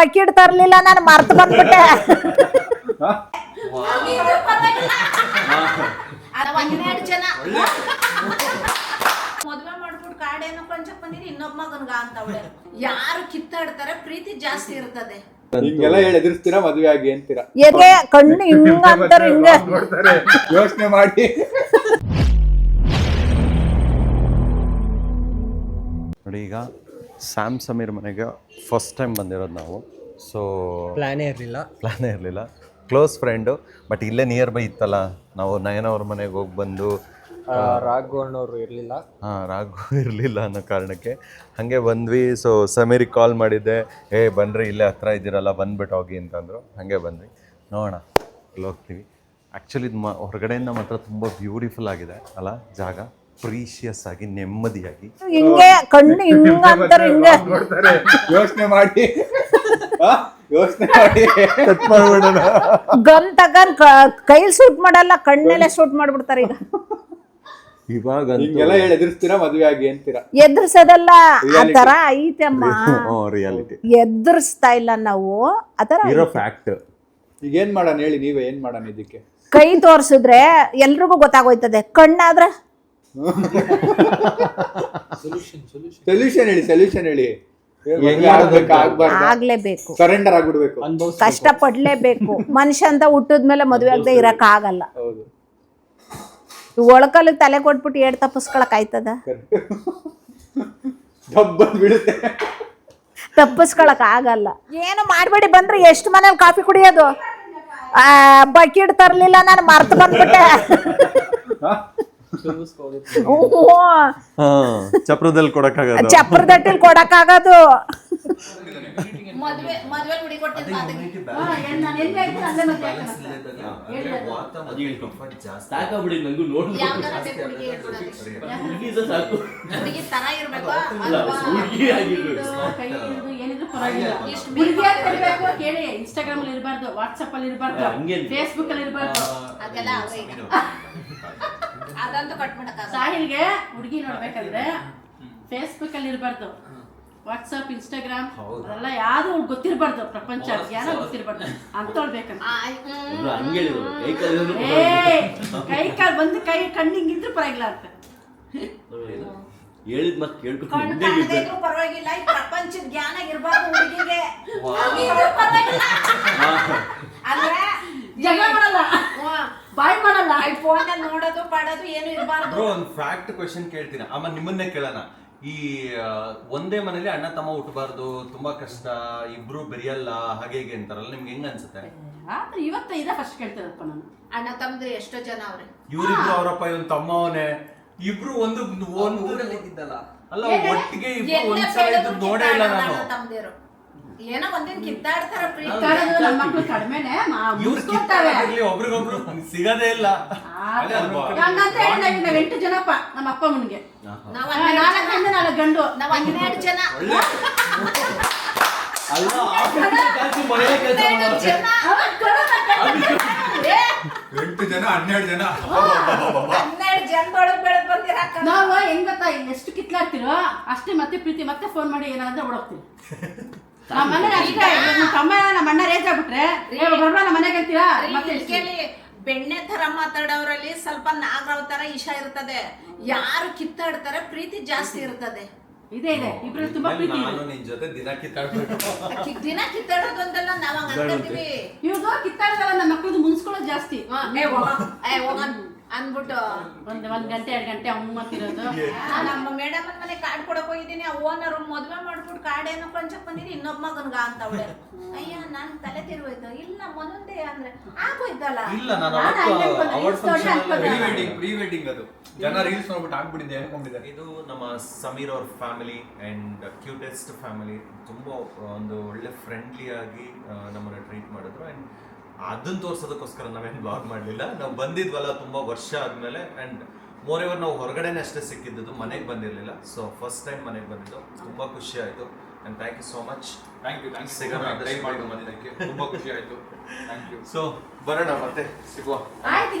Bucket ತರ್ಲಿಲ್ಲ ನಾನು ಮರ್ತು ಬಂದ್ಬಿಟ್ಟೆ. ಮದ್ವೆ ಮಾಡ್ಬಿಟ್ಟು ಕಾಡೇನೋ ಕೊಂಚಕ್ ಬಂದಿರಿ ಇನ್ನೊಬ್ಬ ಮಗನ್ಗ ಅಂತವಳೆ ಯಾರು ಕಿತ್ತಾಡ್ತಾರೆ ಪ್ರೀತಿ ಜಾಸ್ತಿ ಇರ್ತದೆ ಹಿಂಗೆಲ್ಲ ಹೇಳಿ ಎದುರಿಸ್ತೀರಾ ಮದ್ವೆ ಆಗಿ ಅಂತೀರಾ? ಎದೆ ಕಣ್ಣು ಹಿಂಗ ಅಂತಾರೆ ಹಿಂಗ. ಯೋಚನೆ ಮಾಡಿ. ನೋಡಿ ಈಗ ಸ್ಯಾಮ್ ಸಮೀರ್ ಮನೆಗೆ ಫಸ್ಟ್ ಟೈಮ್ ಬಂದಿರೋದು ನಾವು. ಸೊ ಪ್ಲ್ಯಾನೇ ಇರಲಿಲ್ಲ. ಪ್ಲ್ಯಾನೇ ಇರಲಿಲ್ಲ. ಕ್ಲೋಸ್ ಫ್ರೆಂಡು ಬಟ್ ಇಲ್ಲೇ ನಿಯರ್ ಬೈ ಇತ್ತಲ್ಲ. ನಾವು ನಯನ ಅವ್ರ ಮನೆಗೆ ಹೋಗಿ ಬಂದು ರಾಘವಣ್ಣವ್ರು ಇರಲಿಲ್ಲ. ಹಾಂ ರಾಘು ಇರಲಿಲ್ಲ ಅನ್ನೋ ಕಾರಣಕ್ಕೆ ಹಾಗೆ ಬಂದ್ವಿ. ಸೊ ಸಮೀರಿಗೆ ಕಾಲ್ ಮಾಡಿದ್ದೆ ಏ ಬನ್ರಿ ಇಲ್ಲೇ ಹತ್ರ ಇದ್ದೀರಲ್ಲ ಬಂದ್ಬಿಟ್ಟು ಹೋಗಿ ಅಂತಂದರು. ಹಾಗೆ ಬಂದ್ವಿ. ನೋಡೋಣ ಇಲ್ಲಿ ಹೋಗ್ತೀವಿ. ಆ್ಯಕ್ಚುಲಿ ಇದು ಮ ಹೊರಗಡೆಯಿಂದ ಮಾತ್ರ ತುಂಬ ಬ್ಯೂಟಿಫುಲ್ ಆಗಿದೆ ಅಲ್ಲ ಜಾಗ. ಪ್ರೀಶಿಯಸ್ ಆಗಿ ನೆಮ್ಮದಿಯಾಗಿ. ಹಿಂಗೆ ಕಣ್ಣು ಹಿಂಗ ಅಂತಾರೆ ಹಿಂಗೆ. ನೋಡ್ತಾರೆ ಯೋಚನೆ ಮಾಡಿ? ಯೋಚನೆ ಮಾಡಿ. ಕಟ್ ಮಾಡ್ಬಿಡೋಣ. ಗನ್ ತಗೊಂಡ್ ಕೈಲಿ ಶೂಟ್ ಮಾಡಲ್ಲ ಕಣ್ಣೆಲ್ಲ ಶೂಟ್ ಮಾಡ್ಬಿಡ್ತಾರೆ ಈಗ. ಇವಾಗ ಹಿಂಗೆಲ್ಲ ಹೇಳಿ ಎದುರಿಸ್ತೀರಾ ಮದ್ವೆ ಆಗಿ ಅಂತೀರಾ? ಎದುರ್ಸೋದಲ್ಲ ಆ ತರ ಐತಮ್ಮ ರಿಯಾಲಿಟಿ ಎದುರಿಸ್ತಾ ಇಲ್ಲ ನಾವು ಆತರ ತರ ಇರೋ ಫ್ಯಾಕ್ಟ್ ಈಗ ಏನ್ ಮಾಡೋಣ ಹೇಳಿ ನೀವೇ ಏನ್ ಮಾಡೋಣ ಇದಕ್ಕೆ? ಕೈ ತೋರ್ಸಿದ್ರೆ ಎಲ್ರಿಗೂ ಗೊತ್ತಾಗೋಯ್ತದೆ. ಕಣ್ಣಾದ್ರೆ ಸೊಲ್ಯೂಷನ್ ಹೇಳಿ ಸೊಲ್ಯೂಷನ್ ಹೇಳಿ. ಆಗ್ಲೇಬೇಕು. ಸರೆಂಡರ್ ಆಗ್ಬಿಡ್ಬೇಕು. ಕಷ್ಟ ಪಡ್ಲೇಬೇಕು ಮನುಷ್ಯ ಅಂತ ಹುಟ್ಟಿದ್ಮೇಲೆ ಮದುವೆ ಆಗದೆ ಇರಕ್ ಆಗಲ್ಲ ಹೌದು. ಒಳಕಲ್ಲಿಗೆ ತಲೆ ಕೊಟ್ಬಿಟ್ಟು ಏಡ್ ತಪ್ಪಿಸ್ಕೊಳಕ್ ಆಯ್ತದ? ತಪ್ಪಿಸ್ಕೊಳಕ್ ಆಗಲ್ಲ. ಏನು ಮಾಡ್ಬೇಡಿ ಬಂದ್ರೆ ಎಷ್ಟು ಮನೇಲಿ ಕಾಫಿ ಕುಡಿಯೋದು? ಬಕೀಟ್ ಬಕೆಟ್ ತರ್ಲಿಲ್ಲ ನಾನು ಮರ್ತು ಬಂದ್ಬಿಟ್ಟೆ. ಚಪ್ರದಲ್ಲಿ ಕೊಡೋಕ್ಕಾಗಲ್ಲ ಚಪ್ರ ತಟ್ಟಿಲ್ ಕೊಡಕ್ ಆಗೋದು ಮದ್ವೆ ಮದ್ವೆ ಹುಡಿ ಕೊಟ್ಟಿದ್ದು ಸಾಕಾಗ್ಬಿಡಿ ನಂಗೂ ನೋಡ್ಬೇಕು ಯಾವ ತರ ಬೇಕು ಹುಡುಗಿ ಹೇಳ್ಕೊಡೋದಕ್ಕೆ? ಹುಡುಗಿ ಸಹ ಸಾಕು. ಹುಡುಗಿ ತರ ಇರ್ಬೇಕು? ಅಲ್ಲ ಅಲ್ವಾ? ಹುಡುಗಿ ಆಗಿರ್ಬೇಕು. ಕೈ ಹಿಡಿದು ಏನಿದ್ರು ಪರವಾಗಿಲ್ಲ. ಹುಡುಗಿ ಅಂತ ಇರ್ಬೇಕು ಕೇಳಿ. ಇನ್ಸ್ಟಾಗ್ರಾಮ್ ಅಲ್ಲಿ ಇರಬಾರ್ದು ವಾಟ್ಸಪ್ ಅಲ್ಲಿ ಇರಬಾರ್ದು ಫೇಸ್ಬುಕ್ ಅಲ್ಲಿ ಇರಬಾರ್ದು. ಅದೆಲ್ಲ ಅವ್ರೆ ಕಟ್ ಅದಂತೂ ಸಾಹಿಲ್ಗೆ ಹುಡುಗಿ ನೋಡ್ಬೇಕಂದ್ರೆ ಫೇಸ್ಬುಕ್ ಅಲ್ಲಿ ಇರಬಾರ್ದು. ವಾಟ್ಸಪ್ ಇನ್ಸ್ಟಾಗ್ರಾಮ್ ಅದೆಲ್ಲ ಯಾರು ಗೊತ್ತಿರಬಾರ್ದು ಪ್ರಪಂಚ ಯಾರೋ ಗೊತ್ತಿರಬಾರ್ದು. ಅಂತೋಳ್ ಬೇಕಂತ. ಕೈ ಕಾಲು ಕೈ ಬಂದು ಕೈ ಕಣ್ಣಿಂಗಿದ್ರು ಪರವಾಗಿಲ್ಲ ಅಂತ. ಹೇಳಿದ್ ಕೇಳ್ಕೊಂಡು. ಇದ್ರೂ ಪರವಾಗಿಲ್ಲ. ಈ ಪ್ರಪಂಚದ ಜ್ಞಾನ ಇರ್ಬಾರ್ದು ಹುಡುಗಿಗೆ. ಅಂದ್ರೆ ಜಗಳ ಮಾಡಲ್ಲ. ಬಾಯ್ ಮಾಡಲ್ಲ. ಫೋನ್ ನೋಡೋದು ಪಡೋದು ಏನು ಇರಬಾರ್ದು. ಬ್ರೋ ಒಂದು ಫ್ಯಾಕ್ಟ್ ಕ್ವೆಶನ್ ಕೇಳ್ತೀನಿ. ಆಮೇಲೆ ನಿಮ್ಮನ್ನೇ ಕೇಳೋಣ. ಈ ಆ, ಒಂದೇ ಮನೇಲಿ ಅಣ್ಣ ತಮ್ಮ ಹುಟ್ಟಬಾರ್ದು ತುಂಬಾ ಕಷ್ಟ ಇಬ್ರು ಬೆರೆಯಲ್ಲ ಹಾಗೆ ಹೀಗೆ ಅಂತಾರಲ್ಲ ನಿಮ್ಗೆ ಹೆಂಗ್ ಅನ್ಸುತ್ತೆ? ಆದ್ರೆ ಇವತ್ತ ಇದೆ ಫಸ್ಟ್ ಕೇಳ್ತಿರಪ್ಪ ನಾನು. ಅಣ್ಣ ತಮ್ಮದು ಎಷ್ಟೋ ಜನ ಅವ್ರೆ. ಇವ್ರಿಬ್ರು ಅವರಪ್ಪ ಇವನ್ ತಮ್ಮವನೇ. ಇಬ್ರು ಒಂದು ಒಂದು ಅಲ್ಲ ಒಟ್ಟಿಗೆ ಇಬ್ರು ಎಲ್ಲ ಒಂದ್ಸಲ ಇದ್ದು ನೋಡೇ ಇಲ್ಲ ನಾನು. ತಮ್ಮಂದಿರು ಏನೋ ಒಂದಿನ ಕಿತ್ತಾಡ್ತಾರ ಪ್ರೀತಿ. ನಮ್ಮ ಮಕ್ಕಳು ಕಡಿಮೆನೆ ಒಬ್ರಿಗೊಬ್ರು ಸಿಗದೇ ಇಲ್ಲ. ಅದೇ ಅಲ್ವಾ? ಹಂಗಂತ ಹೇಳಿ ನಾವ್ ನಾವ್ ಎಂಟು ಜನಪ್ಪ ನಮ್ಮ ಅಪ್ಪ ಮುನ್ಗೆ ನಾವ್ ನಾಲ್ಕು ಗಂಡು ನಾಲ್ಕು ಗಂಡು. ನಾವ್ ಹನ್ನೆರಡು ಜನ. ಅಲ್ಲ ಆಫೀಸ್ ಕಾಲ್ಸಿ ಮನೆಯಲ್ಲೇ ಕೆಲಸ ಹನ್ನೆರಡು ಜನ. ಏ, ಎಂಟು ಜನ ಹನ್ನೆರಡು ಜನ. ಹನ್ನೆರಡು ಜನದೊಳಗ್ ಬೆಳೆದ್ ಬಂದಿರ ನಾವು ಹೆಂಗ್ ಗೊತ್ತಾ ಎಷ್ಟು ಕಿತ್ಲಾಡ್ತಿರೋ ಅಷ್ಟೇ ಮತ್ತೆ ಪ್ರೀತಿ ಮತ್ತೆ ಫೋನ್ ಮಾಡಿ ಏನಾದ್ರೆ ಓಡೋಗ್ತೀವಿ. ನಮ್ಮ ಮನೆ ಅಷ್ಟೇ. ನಮ್ಮ ತಮ್ಮ ನಮ್ಮ ಅಣ್ಣ ರೇಜ್ ಆಗ್ಬಿಟ್ರೆ ಏ, ಬರ್ಬೇಡ ನಮ್ಮ ಮನೆಗೆ ಅಂತೀರಾ ಮತ್ತೆ ಬೆಣ್ಣೆ ತರ ಮಾತಾಡೋರಲ್ಲಿ ಸ್ವಲ್ಪ ನಾಗರಾವ್ ತರ ಇಶ ಇರ್ತದೆ. ಯಾರು ಕಿತ್ತಾಡ್ತಾರೆ ಪ್ರೀತಿ ಜಾಸ್ತಿ ಇರ್ತದೆ. ಇದೆ ಇದೆ. ಇಬ್ರು ತುಂಬಾ ಪ್ರೀತಿ ಇದೆ. ನಾನು ಜೊತೆ ದಿನ ಕಿತ್ತಾಡ್ಬೇಕು. ಕಿ- ದಿನ ಕಿತ್ತಾಡೋದು ಅಂತೆಲ್ಲ ನಾವ್ ಹಂಗ್ ಅನ್ಕೋತೀವಿ ಇವ್ರದ್ದು ಕಿತ್ತಾಡ್ದಲ್ಲ ನಮ್ಮ ಮಕ್ಳದ್ದು ಮುನ್ಸ್ಕೊಳ್ಳೋದು ಜಾಸ್ತಿ. ಹ, ಏ ಹೋಗ ಏ ಹೋಗ ಅನ್ಬಿಟ್ಟು ಒಂದ್ ಒಂದ್ ಗಂಟೆ ಎರಡ್ ಗಂಟೆ ಅಮ್ಮ ತಿರೋದು ನಾನ್ ನಮ್ಮ ಮೇಡಮ್ ಮನೆ ಕಾರ್ಡ್ ಕೊಡಕ್ ಹೋಗಿದ್ದೀನಿ. ಆ ಓನರ್ ಮದ್ವೆ ಮಾಡ್ಬಿಟ್ಟು ಅನ್ನೋ ಕೊಂಚಕ್ ಬಂದಿರಿ ಇನ್ನೊಬ್ಬ ಮಗನ್ಗ ಅಂತ ಅವಳೆ. ಅಯ್ಯ ನನ್ ತಲೆ ತಿರುಗೋಯ್ತು ಇಲ್ಲ ಮೊದಲೇ ಅಂದ್ರೆ ಆಗೋಯ್ತಲ್ಲ. ಇಲ್ಲ ನಾನು ನಾನು ಹಂಗೆ ಅನ್ಕೊಂಡೆ, ಅವರ್ ಇಷ್ಟು ವರ್ಷ ಅನ್ಕೊಂಡೆ. ಪ್ರೀ ವೆಡ್ಡಿಂಗ್ ಪ್ರೀ ವೆಡ್ಡಿಂಗ್ ಅದು. ಜನ ರೀಲ್ಸ್ ನೋಡ್ಬಿಟ್ಟು ಆಗ್ಬಿಟ್ಟಿದೆ ಅನ್ಕೊಂಡಿದ್ದಾರೆ. ಇದು ನಮ್ಮ ಸಮೀರ್ ಅವ್ರ ಫ್ಯಾಮಿಲಿ ಅಂಡ್ ಕ್ಯೂಟೆಸ್ಟ್ ಫ್ಯಾಮಿಲಿ ತುಂಬಾ ಒಂದು ಒಳ್ಳೆ ಫ್ರೆಂಡ್ಲಿ ಆಗಿ ಆ, ನಮ್ಮನ್ನ ಟ್ರೀಟ್ ಮಾಡಿದ್ರು. ಅಂಡ್ ಅದನ್ನ ತೋರ್ಸೋದಕ್ಕೋಸ್ಕರ ನಾವೇನು ಬ್ಲಾಗ್ ಮಾಡಲಿಲ್ಲ. ನಾವು ಬಂದಿದ್ವಲ್ಲ ತುಂಬಾ ವರ್ಷ ಆದಮೇಲೆ. ಅಂಡ್ ಮೋರ್ ಎವರ್ ನಾವು ಹೊರಗಡೆನೇ ಅಷ್ಟೇ ಸಿಕ್ಕಿದ್ದು ಮನೆಗೆ ಬಂದಿರಲಿಲ್ಲ. ಸೊ ಫಸ್ಟ್ ಟೈಮ್ ಮನೆಗೆ ಬಂದಿದ್ದು. ತುಂಬಾ ಖುಷಿ ಆಯಿತು. And thank you so much thank you thank ಸಿಗೋಣ ಅಂತ ಟೈಮ್ ಮಾಡಿ ಬಂದಿದ್ದಕ್ಕೆ ತುಂಬಾ ಖುಷಿ ಆಯ್ತು ಥ್ಯಾಂಕ್ ಯು ಸೋ ಬರೋಣ ಮತ್ತೆ ಸಿಗುವ. ಆಯ್ತು